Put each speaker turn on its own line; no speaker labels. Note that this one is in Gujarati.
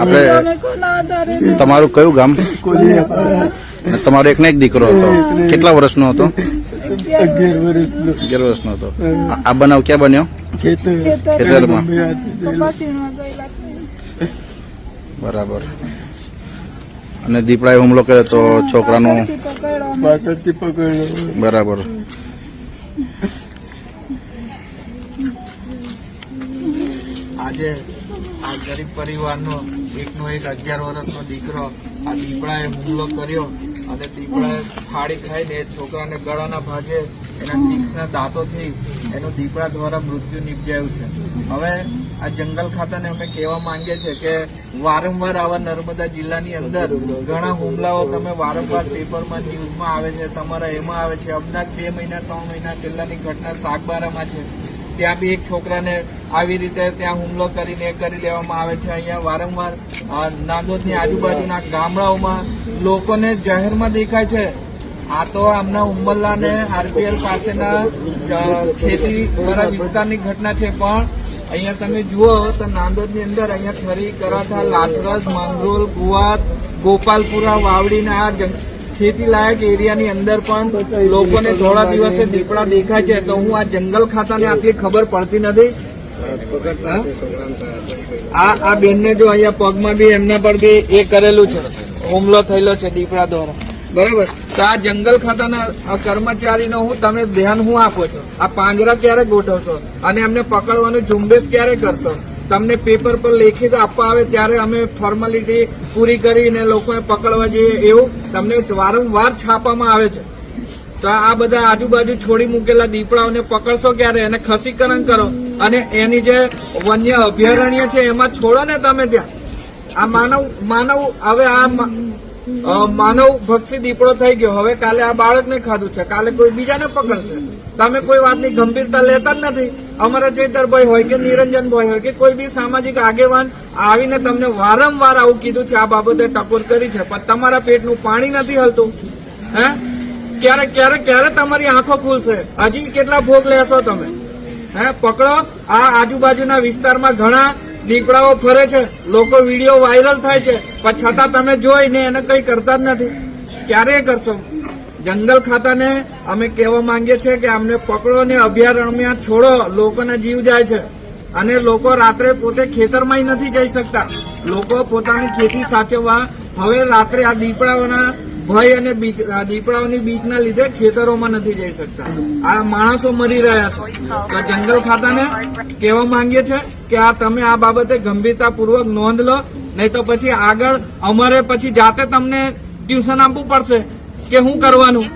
આપણે તમારું કયું ગામ? તમારો એક ને એક દીકરો હતો. કેટલા વર્ષનો હતો?
અગિયાર વર્ષનો
હતો. આ- બનાવ ક્યાં બન્યો?
ખેતર
ખેતરમાં. બરાબર. અને દીપડાએ હુમલો કર્યો તો છોકરાનું બરાબર.
આજે આ ગરીબ પરિવારનો એકનો એક અગિયાર વર્ષનો દીકરો આ દીપડાએ હુમલો કર્યો અને દીપડાએ ફાળી ખાઈને એ છોકરાને ગળાના ભાગે એના તીક્ષ્ણ દાંતોથી એનું દીપડા દ્વારા મૃત્યુ નિપજાયું છે. હવે આ જંગલ ખાતાને અમે કહેવા માંગીએ છીએ કે વારંવાર આવા નર્મદા જિલ્લાની અંદર ઘણા હુમલાઓ તમે વારંવાર પેપરમાં ન્યૂઝમાં આવે છે, તમારા એમાં આવે છે. અમદાવાદ બે મહિના, ત્રણ મહિના પહેલાની ઘટના સાગબારામાં છે. ત્યાં બી એક છોકરાને આવી રીતે ત્યાં હુમલો કરીને કરી લેવામાં આવે છે. અહીંયા વારંવાર નાંદોદની આજુબાજુના ગામડાઓમાં લોકોને જાહેરમાં દેખાય છે. આ તો આમના ઉંમરલા ને આરપીએલ પાસેના ખેતી વાળા વિસ્તારની ઘટના છે. પણ અહીંયા તમે જુઓ તો નાંદોદની અંદર અહીંયા ખરી કરાઠા લાથરસ, માંગરોળ, ગુવાત, ગોપાલપુરા, વાવડીના આ ખેતી લાયક એરિયાની અંદર પણ લોકોને થોડા દિવસે દીપડા દેખાય છે. તો હું આ જંગલ ખાતાને આટલી ખબર પડતી નથી. આ આ બેનને જો અહીંયા પગમાં બી એમના પર બી એ કરેલું છે. હુમલો થયેલો છે દીપડા દ્વારા. બરાબર? તો આ જંગલ ખાતાના કર્મચારીનો હું તમે ધ્યાન હું આપો છો. આ પાંજરા ક્યારે ગોઠવશો? અને એમને પકડવાનું ઝુંબેશ ક્યારે કરશો? તમને પેપર પર લેખિત આપવા આવે ત્યારે અમે ફોર્માલિટી પૂરી કરીને લોકોને પકડવા જઈએ એવું તમને વારંવાર છાપવામાં આવે છે. તો આ બધા આજુબાજુ છોડી મૂકેલા દીપડાઓને પકડશો ક્યારે? એને ખસીકરણ કરો. અને એની જે વન્ય અભયારણ્ય છે, એમાં છોડો ને તમે ત્યાં. આ માનવ માનવ, હવે આ માનવ ભક્ષી દીપડો થઈ ગયો. હવે કાલે આ બાળકને ખાધું છે. કાલે કોઈ બીજાને પકડશે. તમે કોઈ વાતની ગંભીરતા લેતા જ નથી. અમારા ચેતરભાઈ હોય કે નિરંજનભાઈ હોય કે કોઈ બી સામાજિક આગેવાન આવીને તમને વારંવાર આવું કીધું છે, આ બાબતે ટકોર કરી છે, પણ તમારા પેટનું પાણી નથી હલતું. હે? ક્યારે ક્યારે ક્યારે તમારી આંખો ખુલશે? હજી કેટલા ભોગ લેશો તમે? હે? પકડો. આ આજુબાજુના વિસ્તારમાં ઘણા દીપડાઓ ફરે છે. લોકો વીડિયો વાયરલ થાય છે. પણ છતાં તમે જોઈને એને કંઈ કરતા જ નથી. ક્યારે કરશો? જંગલ ખાતાને અમે કહેવા માંગીએ છીએ કે અમને પકડો અને અભયારણ્યમાં છોડો. લોકોના જીવ જાય છે. અને લોકો રાત્રે પોતે ખેતરમાં નથી જઈ શકતા. લોકો પોતાની ખેતી સાચવવા. હવે રાત્રે આ દીપડાઓના ભય અને દીપડાઓની બીકના લીધે ખેતરોમાં નથી જઈ શકતા. આ માણસો મરી રહ્યા છે. તો જંગલ ખાતાને કહેવા માંગીએ છીએ કે આ તમે આ બાબતે ગંભીરતાપૂર્વક નોંધ લો. નહીં તો પછી આગળ અમારે પછી જાતે તમને ટ્યુશન આપવું પડશે. કે શું કરવાનું